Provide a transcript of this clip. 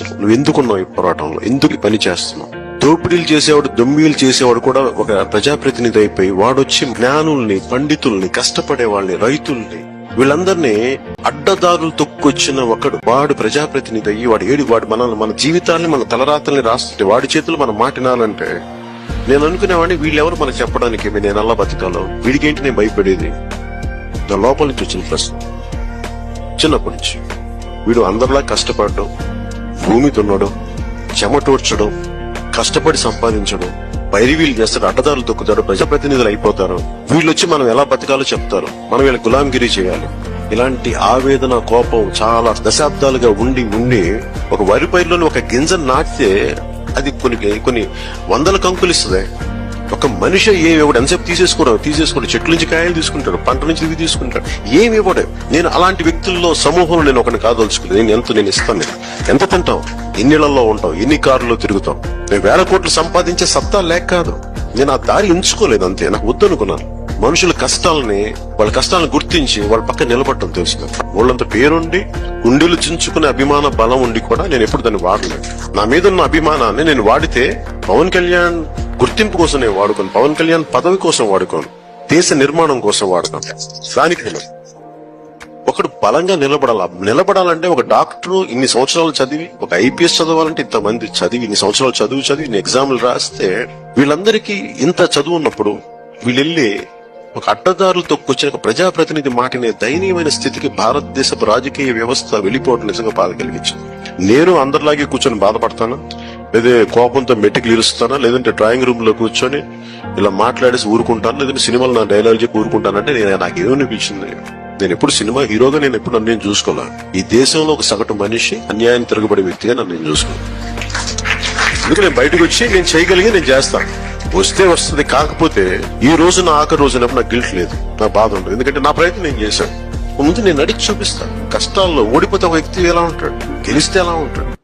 అవసరం నువ్వు ఎందుకున్నావు ఈ పోరాటంలో? ఎందుకు ఈ పని చేస్తున్నావు? దోపిడీలు చేసేవాడు దొమ్మిలు చేసేవాడు కూడా ఒక ప్రజాప్రతినిధి అయిపోయి వాడొచ్చి జ్ఞానుల్ని పండితుల్ని కష్టపడే వాళ్ళని రైతుల్ని వీళ్ళందరినీ అడ్డదారులు తొక్కొచ్చిన ఒకడు. వాడు ప్రజాప్రతినిధి అయ్యి వాడు ఏడి వాడు మన మన జీవితాన్ని మన తలరాతల్ని రాస్తుంటే వాడి చేతులు మనం మాటినాలంటే నేను అనుకునేవాడిని వీళ్ళెవరు మనకు చెప్పడానికి నేను అలా బతకాలో? వీడికేంటి నేను భయపడేది? నా లోపల నుంచి వచ్చిన ప్రశ్న. చిన్నప్పటి నుంచి. వీడు అందరిలా కష్టపడడం భూమి దున్నడం చెమటోడ్చడం కష్టపడి సంపాదించడం వీళ్ళు చేస్తాడు అడ్డదారులు తొక్కుతారు ప్రజాప్రతినిధులు అయిపోతారు. వీళ్ళు వచ్చి మనం ఎలా బతకాలో చెప్తారు. మనం వీళ్ళ గులాంగిరి చేయాలి. ఇలాంటి ఆవేదన కోపం చాలా దశాబ్దాలుగా ఉండి ఉండి ఒక వరి పైరులోని ఒక గింజ నాటితే అది కొన్ని కొన్ని వందల కంకులు ఇస్తుంది. ఒక మనిషి ఏమి ఇవ్వడు? ఎంతసేపు తీసేసుకోవడం తీసేసుకోడు చెట్ల నుంచి కాయలు తీసుకుంటాడు పంట నుంచి ఇవి తీసుకుంటాడు. ఏమి ఇవ్వడు? నేను అలాంటి వ్యక్తుల్లో సమూహంలో నేను ఒకరిని కాదలుచుకుని నేను ఎంత నేను ఇస్తాను. నేను ఎంత తింటావు? ఎన్నిళ్ళలో ఉంటాం ఎన్ని కార్లలో తిరుగుతాం నేను వేల కోట్లు సంపాదించే సత్తా లేక కాదు. నేను ఆ దారి ఎంచుకోలేదు అంతే. నాకు వద్దనుకున్నాను. మనుషుల కష్టాలని వాళ్ళ కష్టాలను గుర్తించి వాళ్ళ పక్క నిలబడటం తెలుసు వాళ్ళంత పేరుండి గుండెలు చించుకునే అభిమాన బలం ఉండి కూడా నేను ఎప్పుడు దాన్ని వాడలేదు. నా మీద ఉన్న అభిమానాన్ని నేను వాడితే పవన్ కళ్యాణ్ గుర్తింపు కోసమే వాడుకోను. పవన్ కళ్యాణ్ పదవి కోసం వాడుకోను. దేశ నిర్మాణం కోసం వాడుకోను. దానికి నేను ఒకడు బలంగా నిలబడాల నిలబడాలంటే ఒక డాక్టర్ ఇన్ని సంవత్సరాలు చదివి ఒక ఐపీఎస్ చదవాలంటే ఇంతమంది చదివి ఇన్ని సంవత్సరాలు చదువు చదివి ఎగ్జామ్లు రాస్తే వీళ్ళందరికీ ఇంత చదువు ఉన్నప్పుడు వీళ్ళెళ్ళి ఒక అడ్డదారులు తొక్కొచ్చిన ఒక ప్రజాప్రతినిధి మాటినే దయనీయమైన స్థితికి భారతదేశపు రాజకీయ వ్యవస్థ వెళ్ళిపోవడం నిజంగా బాధ కలిగించింది నేను అందరిలాగే కూర్చొని బాధపడతాను? లేదా కోపంతో మెట్టికి నిలుస్తానా? లేదంటే డ్రాయింగ్ రూమ్లో కూర్చొని ఇలా మాట్లాడేసి ఊరుకుంటాను? లేదంటే సినిమాలు నా డైలాగ్ చెప్పి ఊరుకుంటానంటే నేను నాకు ఏమనిపించింది నేను ఎప్పుడు సినిమా హీరోగా నేను ఎప్పుడు నన్ను నేను చూసుకోలే ఈ దేశంలో ఒక సగటు మనిషి అన్యాయం తిరగబడే వ్యక్తిగా నన్ను నేను చూసుకోను. ఎందుకు నేను బయటకు వచ్చి నేను చేయగలిగి నేను చేస్తాను వస్తే వస్తుంది కాకపోతే ఈ రోజు నా ఆఖరి రోజునప్పుడు నాకు గిల్ట్ లేదు. నా బాధ ఉండదు. ఎందుకంటే నా ప్రయత్నం నేను చేశాను. ముందు నేను నడిచి చూపిస్తాను కష్టాల్లో ఓడిపోతే ఒక వ్యక్తి ఎలా ఉంటాడు? గెలిస్తే ఎలా ఉంటాడు?